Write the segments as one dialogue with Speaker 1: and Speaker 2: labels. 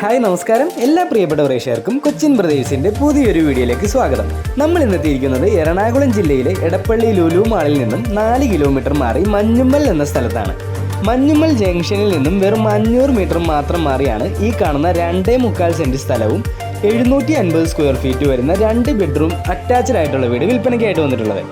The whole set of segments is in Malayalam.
Speaker 1: ഹായ് നമസ്കാരം. എല്ലാ പ്രിയപ്പെട്ട പ്രേക്ഷകർക്കും കൊച്ചിൻ ബ്രദേഴ്സിന്റെ പുതിയൊരു വീഡിയോയിലേക്ക് സ്വാഗതം. നമ്മൾ ഇന്നെത്തിയിരിക്കുന്നത് എറണാകുളം ജില്ലയിലെ എടപ്പള്ളി ലുലു മാളിൽ നിന്നും നാല് കിലോമീറ്റർ മാറി മഞ്ഞുമ്മൽ എന്ന സ്ഥലത്താണ്. മഞ്ഞുമ്മൽ ജംഗ്ഷനിൽ നിന്നും വെറും അഞ്ഞൂറ് മീറ്റർ മാത്രം മാറിയാണ് ഈ കാണുന്ന രണ്ടേ മുക്കാൽ സെന്റ് സ്ഥലവും എഴുന്നൂറ്റി അൻപത് സ്ക്വയർ ഫീറ്റ് വരുന്ന രണ്ട് ബെഡ്റൂം അറ്റാച്ച്ഡ് ആയിട്ടുള്ള വീട് വിൽപ്പനയ്ക്കായിട്ട് വന്നിട്ടുള്ളത്.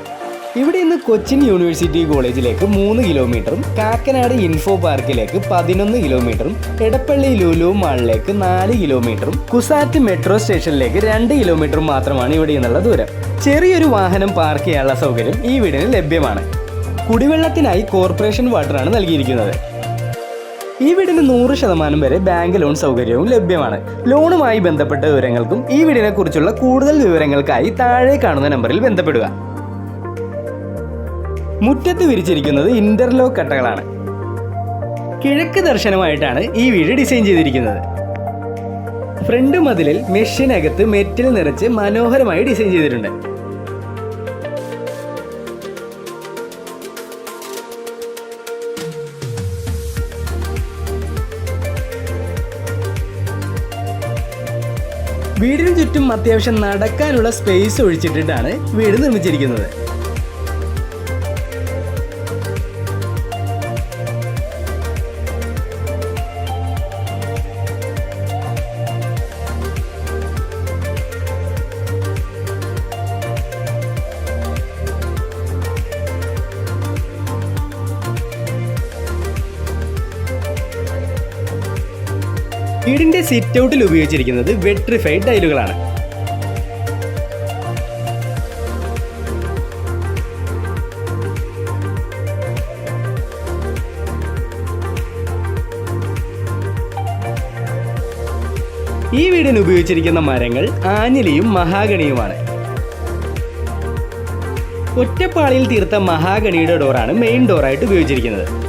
Speaker 1: ഇവിടെ നിന്ന് കൊച്ചിൻ യൂണിവേഴ്സിറ്റി കോളേജിലേക്ക് മൂന്ന് കിലോമീറ്ററും കാക്കനാട് ഇൻഫോ പാർക്കിലേക്ക് പതിനൊന്ന് കിലോമീറ്ററും എടപ്പള്ളി ലുലു മാളിലേക്ക് നാല് കിലോമീറ്ററും കുസാറ്റ് മെട്രോ സ്റ്റേഷനിലേക്ക് രണ്ട് കിലോമീറ്ററും മാത്രമാണ് ഇവിടെ നിന്നുള്ള ദൂരം. ചെറിയൊരു വാഹനം പാർക്ക് ചെയ്യാനുള്ള സൗകര്യം ഈ വീടിന് ലഭ്യമാണ്. കുടിവെള്ളത്തിനായി കോർപ്പറേഷൻ വാട്ടറാണ് നൽകിയിരിക്കുന്നത്. ഈ വീടിന് നൂറ് ശതമാനം വരെ ബാങ്ക് ലോൺ സൗകര്യവും ലഭ്യമാണ്. ലോണുമായി ബന്ധപ്പെട്ട വിവരങ്ങൾക്കും ഈ വീടിനെ കുറിച്ചുള്ള കൂടുതൽ വിവരങ്ങൾക്കായി താഴെ കാണുന്ന നമ്പറിൽ ബന്ധപ്പെടുക. മുറ്റത്ത് വിരിച്ചിരിക്കുന്നത് ഇന്റർലോക്ക് കട്ടകളാണ്. കിഴക്ക് ദർശനമായിട്ടാണ് ഈ വീട് ഡിസൈൻ ചെയ്തിരിക്കുന്നത്. ഫ്രണ്ട് മതിലിൽ മെഷിനകത്ത് മെറ്റൽ നിറച്ച് മനോഹരമായി ഡിസൈൻ ചെയ്തിട്ടുണ്ട്. വീടിന് ചുറ്റും അത്യാവശ്യം നടക്കാനുള്ള സ്പേസ് ഒഴിച്ചിട്ടിട്ടാണ് വീട് നിർമ്മിച്ചിരിക്കുന്നത്. വീടിന്റെ സിറ്റ് ഔട്ടിൽ ഉപയോഗിച്ചിരിക്കുന്നത് വെട്രിഫൈഡ് ടൈലുകളാണ്. ഈ വീടിന് ഉപയോഗിച്ചിരിക്കുന്ന മരങ്ങൾ ആഞ്ഞിലിയും മഹാഗണിയുമാണ്. ഒറ്റപ്പാളിയിൽ തീർത്ത മഹാഗണിയുടെ ഡോറാണ് മെയിൻ ഡോറായിട്ട് ഉപയോഗിച്ചിരിക്കുന്നത്.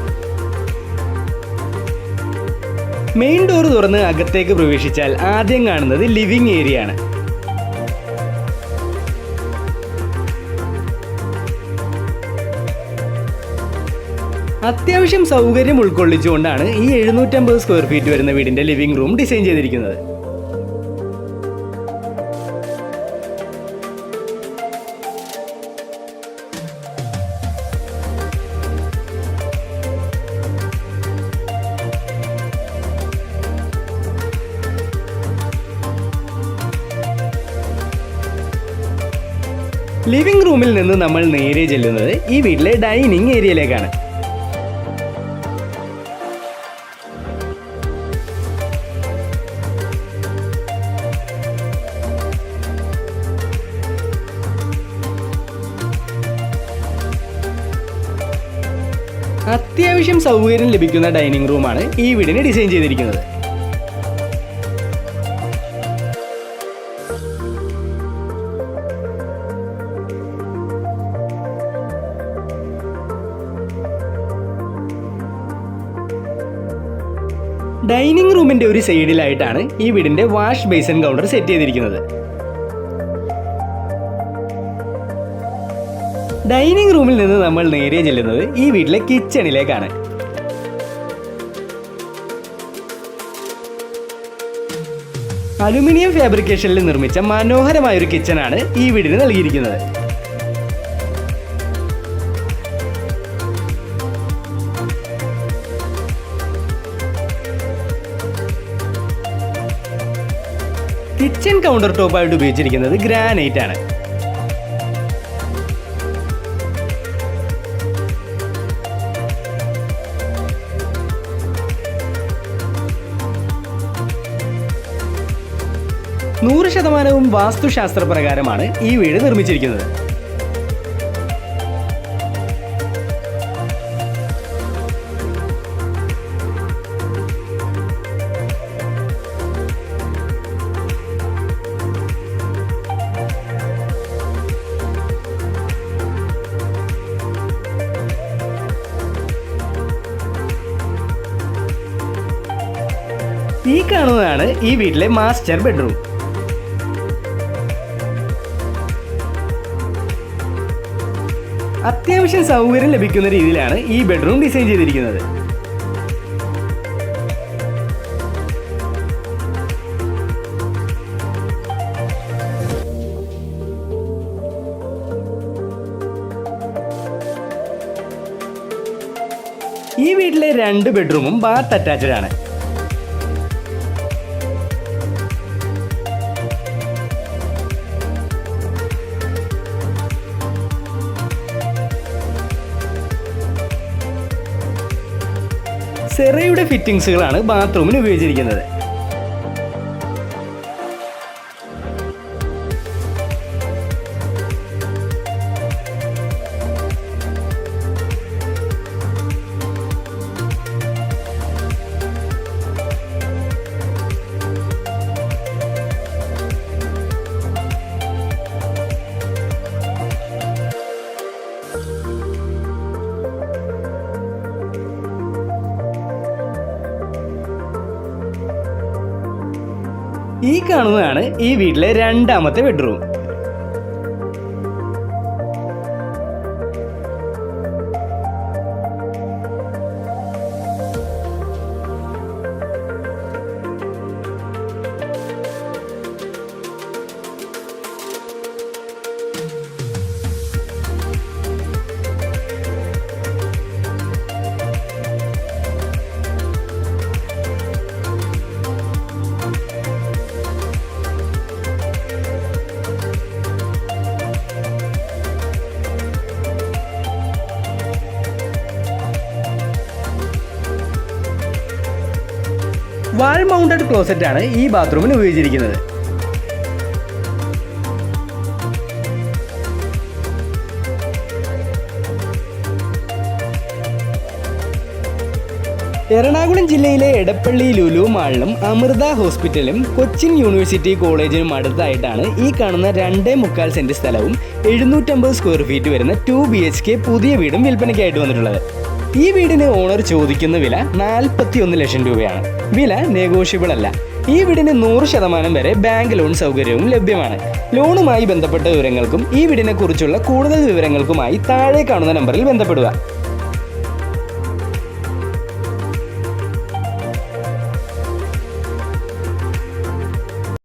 Speaker 1: മെയിൻ ഡോർ തുറന്ന് അകത്തേക്ക് പ്രവേശിച്ചാൽ ആദ്യം കാണുന്നത് ലിവിംഗ് ഏരിയ ആണ്. അത്യാവശ്യം സൗകര്യം ഉൾക്കൊള്ളിച്ചുകൊണ്ടാണ് ഈ എഴുന്നൂറ്റമ്പത് സ്ക്വയർ ഫീറ്റ് വരുന്ന വീടിന്റെ ലിവിംഗ് റൂം ഡിസൈൻ ചെയ്തിരിക്കുന്നത്. ലിവിംഗ് റൂമിൽ നിന്ന് നമ്മൾ നേരെ ചെല്ലുന്നത് ഈ വീട്ടിലെ ഡൈനിങ് ഏരിയയിലേക്കാണ്. അത്യാവശ്യം സൗകര്യം ലഭിക്കുന്ന ഡൈനിങ് റൂമാണ് ഈ വീടിന് ഡിസൈൻ ചെയ്തിരിക്കുന്നത്. ഡൈനിങ് റൂമിന്റെ ഒരു സൈഡിലായിട്ടാണ് ഈ വീടിന്റെ വാഷ് ബേസിൻ കൗണ്ടർ സെറ്റ് ചെയ്തിരിക്കുന്നത്. ഡൈനിങ് റൂമിൽ നിന്ന് നമ്മൾ നേരെ ചെല്ലുന്നത് ഈ വീട്ടിലെ കിച്ചണിലേക്കാണ്. അലുമിനിയം ഫാബ്രിക്കേഷനിൽ നിർമ്മിച്ച മനോഹരമായ ഒരു ആണ് ഈ വീടിന് നൽകിയിരിക്കുന്നത്. കിച്ചൺ കൗണ്ടർ ടോപ്പായിട്ട് ഉപയോഗിച്ചിരിക്കുന്നത് ഗ്രാനൈറ്റ് ആണ്. നൂറ് ശതമാനവും വാസ്തുശാസ്ത്ര പ്രകാരമാണ് ഈ വീട് നിർമ്മിച്ചിരിക്കുന്നത്. ഈ കാണുന്നതാണ് ഈ വീട്ടിലെ മാസ്റ്റർ ബെഡ്റൂം അത്യാവശ്യം സൗകര്യം ലഭിക്കുന്ന രീതിയിലാണ് ഈ ബെഡ്റൂം ഡിസൈൻ ചെയ്തിരിക്കുന്നത്. ഈ വീട്ടിലെ രണ്ട് ബെഡ്റൂമും ബാത്ത് അറ്റാച്ച്ഡ് ആണ്. സെറയുടെ ഫിറ്റിംഗ്സുകളാണ് ബാത്റൂമിന് ഉപയോഗിച്ചിരിക്കുന്നത്. ഈ കാണുന്നതാണ് ഈ വീട്ടിലെ രണ്ടാമത്തെ ബെഡ്റൂം വാൾ മൗണ്ടഡ് ക്ലോസറ്റ് ആണ് ഈ ബാത്റൂമിന് ഉപയോഗിച്ചിരിക്കുന്നത്. എറണാകുളം ജില്ലയിലെ എടപ്പള്ളി ലുലു മാളിലും അമൃത ഹോസ്പിറ്റലും കൊച്ചിൻ യൂണിവേഴ്സിറ്റി കോളേജിനും അടുത്തായിട്ടാണ് ഈ കാണുന്ന രണ്ടേ മുക്കാൽ സെന്റ് സ്ഥലവും എഴുന്നൂറ്റമ്പത് സ്ക്വയർ ഫീറ്റ് വരുന്ന ടു ബി എച്ച് കെ പുതിയ വീടും വിൽപ്പനയ്ക്കായിട്ട് വന്നിട്ടുള്ളത്. ഈ വീടിന് ഓണർ ചോദിക്കുന്ന വില നാൽപ്പത്തി ഒന്ന് ലക്ഷം രൂപയാണ്. വില നെഗോഷ്യബിൾ അല്ല. ഈ വീടിന് നൂറ് ശതമാനം വരെ ബാങ്ക് ലോൺ സൗകര്യവും ലഭ്യമാണ്. ലോണുമായി ബന്ധപ്പെട്ട വിവരങ്ങൾക്കും ഈ വീടിനെ കുറിച്ചുള്ള കൂടുതൽ വിവരങ്ങൾക്കുമായി താഴെ കാണുന്ന നമ്പറിൽ ബന്ധപ്പെടുക.